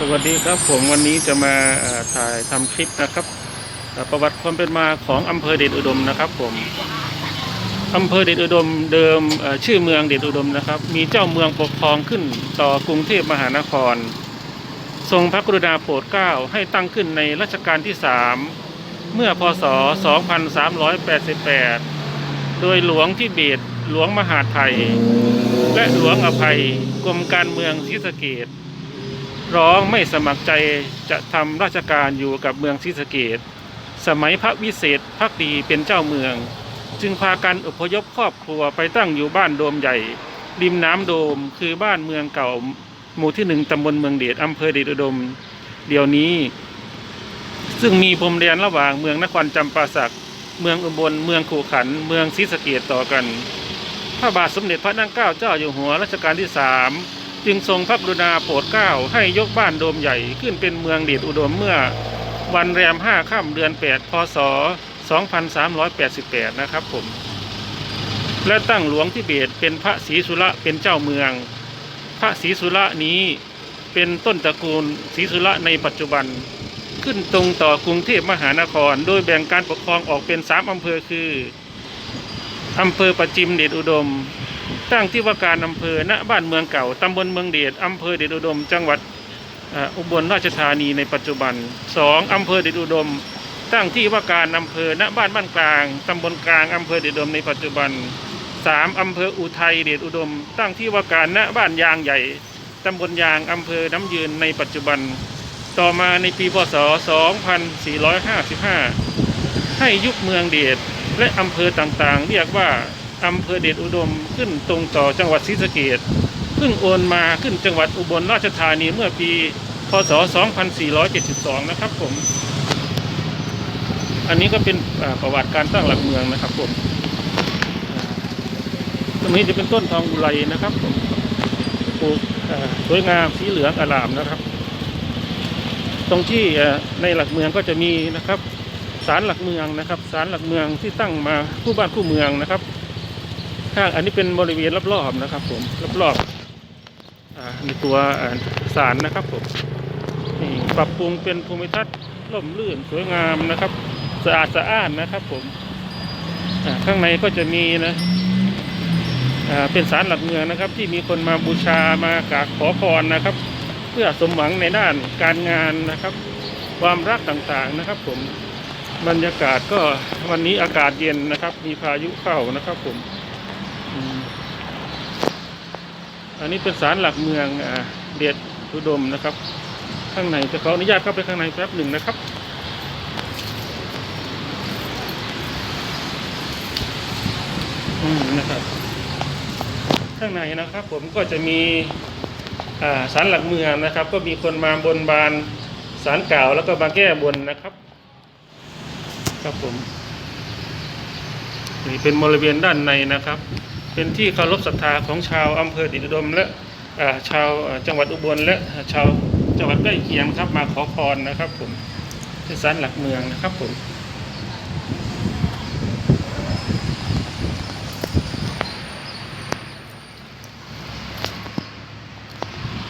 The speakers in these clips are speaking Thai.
สวัสดีครับผมวันนี้จะมาถ่ายทำคลิปนะครับ ประวัติความเป็นมาของอำเภอเดชอุดมนะครับ ผมอำเภอเดชอุดมเดิมชื่อเมืองเดชอุดมนะครับ มีเจ้าเมืองปกครองขึ้นต่อกรุงเทพมหานคร ทรงพระกรุณาโปรดเกล้าให้ตั้งขึ้นในรัชกาลที่สามเมื่อพศ 2388 โดยหลวงที่เบตหลวงมหาไทย และหลวงอภัยกรมการเมืองศรีสะเกด ร้องไม่สมัครใจจะทำราชการอยู่กับเมืองศรีสะเกดสมัยพระวิเศษพักดีเป็นเจ้าเมือง จึงพากันอพยพครอบครัวไปตั้งอยู่บ้านโดมใหญ่ ริมน้ำโดมคือบ้านเมืองเก่าหมู่ที่หนึ่งตำบลเมืองเดชอำเภอเดชอุดม เดี๋ยวนี้ ซึ่งมีพรมแดนระหว่างเมืองนครจำปาสักเมืองอุบลเมืองขู่ขัน เมืองศรีสะเกดต่อกัน พระบาทสมเด็จพระนั่งเกล้าเจ้าอยู่หัวรัชกาลที่สาม จึงทรงพระกรุณาโปรดเกล้าให้ยกบ้านโดมใหญ่ขึ้นเป็นเมืองเดชอุดมเมื่อวันแรมห้าค่ำเดือนแปดพศ 2388 นะครับผม และตั้งหลวงที่เบตเป็นพระศรีสุระเป็นเจ้าเมือง พระศรีสุระนี้เป็นต้นตระกูลศรีสุระในปัจจุบัน ขึ้นตรงต่อกรุงเทพมหานคร โดยแบ่งการปกครองออกเป็นสามอำเภอคือ อำเภอประจิมเดชอุดม ตั้งที่ว่าการอำเภอณบ้านเมืองเก่าตำบลเมืองเดชอำเภอเดชอุดม จังหวัดอุบลราชธานีในปัจจุบันสองอำเภอเดชอุดม ตั้งที่ว่าการอำเภอณบ้านบ้านกลางตำบลกลางอำเภอเดชอุดมในปัจจุบันสามอำเภออุทัยเดชอุดม ตั้งที่ว่าการณบ้านยางใหญ่ตำบลยางอำเภอน้ำยืนในปัจจุบัน ต่อมาในปีพศ 2455 ให้ยุบเมืองเดชและอำเภอต่างๆ เรียกว่า อำเภอเดชอุดมขึ้นตรงต่อจังหวัดศรีสะเกดเพิ่งโอนมาขึ้นจังหวัดอุบลราชธานีเมื่อปี พศ 2472 นะครับผม อันนี้ก็เป็นประวัติการตั้งหลักเมืองนะครับผม ตรงนี้จะเป็นต้นทองอุไรนะครับผมปลูกสวยงามสีเหลืองอลามนะครับ ตรงที่ในหลักเมืองก็จะมีนะครับศาลหลักเมืองนะครับศาลหลักเมืองที่ตั้งมาคู่บ้านคู่เมืองนะครับ ข้างอันนี้เป็นบริเวณรอบๆนะครับ ผมรอบๆอ่าในตัวอ่าศาลนะครับผมนี่ปรับปรุงเป็นภูมิทัศน์ร่มรื่นสวยงามนะครับสะอาดสะอ้านนะครับ ผมอ่าข้างในก็จะมีนะอ่าเป็นศาลหลักเมืองนะครับ ที่มีคนมาบูชามากราบขอพรนะครับ เพื่อสมหวังในด้านการงานนะครับ ความรักต่างๆนะครับ ผมบรรยากาศก็วันนี้อากาศเย็นนะครับ มีพายุเข้านะครับผม อันนี้เป็นศาลหลักเมืองอ่าเดชอุดมนะครับ ข้างในจะขออนุญาตเข้าไปข้างในแป๊บหนึ่งนะครับอืมนะครับ ข้างในนะครับ ผมก็จะมีอ่าศาลหลักเมืองนะครับ ก็มีคนมาบนบานศาลเก่าแล้วก็มาแก้บนนะครับ ครับผมนี่เป็นบริเวณด้านในนะครับ เป็นที่เคารพศรัทธาของชาวอำเภอดิดดม และชาวจังหวัดอุบลและชาวจังหวัดใกล้เคียงครับมาขอพรนะครับผมที่ศาลหลักเมืองนะครับผม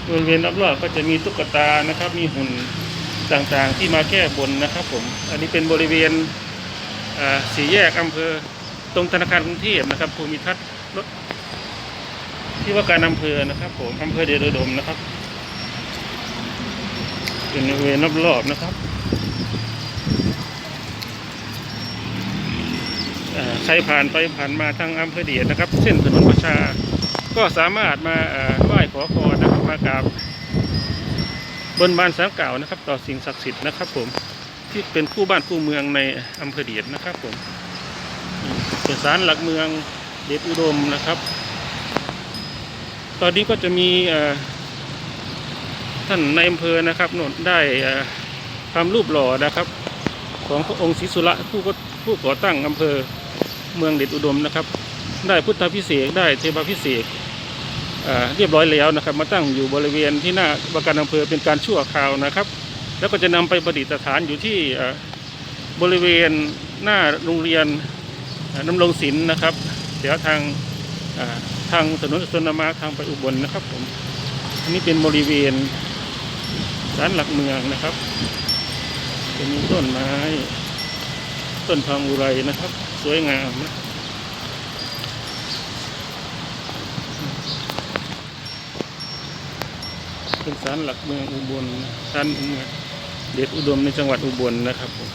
บริเวณรอบๆก็จะมีตุ๊กตานะครับ มีหุ่นต่างๆที่มาแก้บนนะครับผม อันนี้เป็นบริเวณสี่แยกอำเภอ ตรงธนาคารกรุงเทพนะครับภูมิทัศน์รถที่ว่าการอำเภอนะครับ ผมอำเภอเดชอุดมนะครับเป็นบริเวณรอบๆนะครับใครผ่านไปผ่านมาทางอำเภอเดชนะครับ เส้นถนนประชา ก็สามารถมาไหว้ขอพรนะครับมากราบบนบานสารกล่านะครับ ต่อสิ่งศักดิ์สิทธิ์นะครับ ผมที่เป็นคู่บ้านคู่เมืองในอำเภอเดียดนะครับผม เป็นศาลหลักเมืองเดชอุดมนะครับ ตอนนี้ก็จะมีท่านในอำเภอนะครับนนได้ทำรูปหล่อนะครับ ของพระองค์ศรีสุระผู้ก็ผู้ก่อตั้งอำเภอเมืองเดชอุดมนะครับ ได้พุทธพิเศษได้เทวพิเศษเรียบร้อยแล้วนะครับ มาตั้งอยู่บริเวณที่หน้าว่าการอำเภอเป็นการชั่วคราวนะครับ แล้วก็จะนำไปประดิษฐานอยู่ที่บริเวณหน้าโรงเรียน น้ำรงศิลป์นะครับแถวทางทางถนนสนามมาทางไปอุบลนะครับผมอันนี้เป็นบริเวณศาลหลักเมืองนะครับจะมีต้นไม้ ต้นทองอุไรนะครับ สวยงามนะเป็นศาลหลักเมืองอุบลศาลเมืองเดชอุดมในจังหวัดอุบลนะครับผม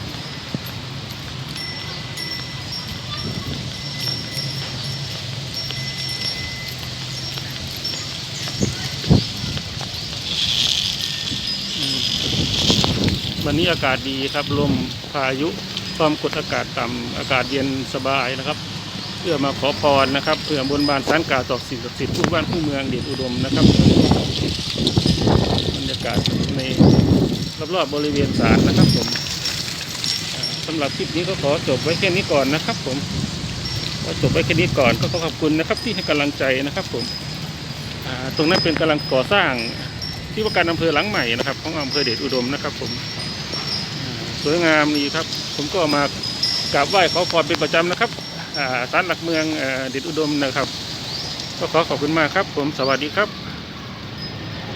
วันนี้อากาศดีครับลมพายุความกดอากาศต่ำอากาศเย็นสบายนะครับ เพื่อมาขอพรนะครับเพื่อบนบานสารกาต่อสิ่งศักดิ์สิทธิ์ผู้บ้านผู้เมืองเดชอุดมนะครับบรรยากาศในรอบๆบริเวณศาลนะครับผมอ่าสำหรับคลิปนี้ก็ขอจบไว้แค่นี้ก่อนนะครับ ผมขอจบไว้แค่นี้ก่อนก็ขอขอบคุณนะครับ ที่ให้กำลังใจนะครับ ผมตรงนั้นเป็นกำลังก่อสร้างที่ว่าการอำเภอหลังใหม่นะครับ ของอำเภอเดชอุดมนะครับ ผม สวยงามดีครับ ผมก็มากราบไหว้ขอพรเป็นประจำนะครับอ่าศาลหลักเมืองเอ่อเดชอุดมนะครับ ก็ขอขอบคุณมากครับ ผมสวัสดีครับ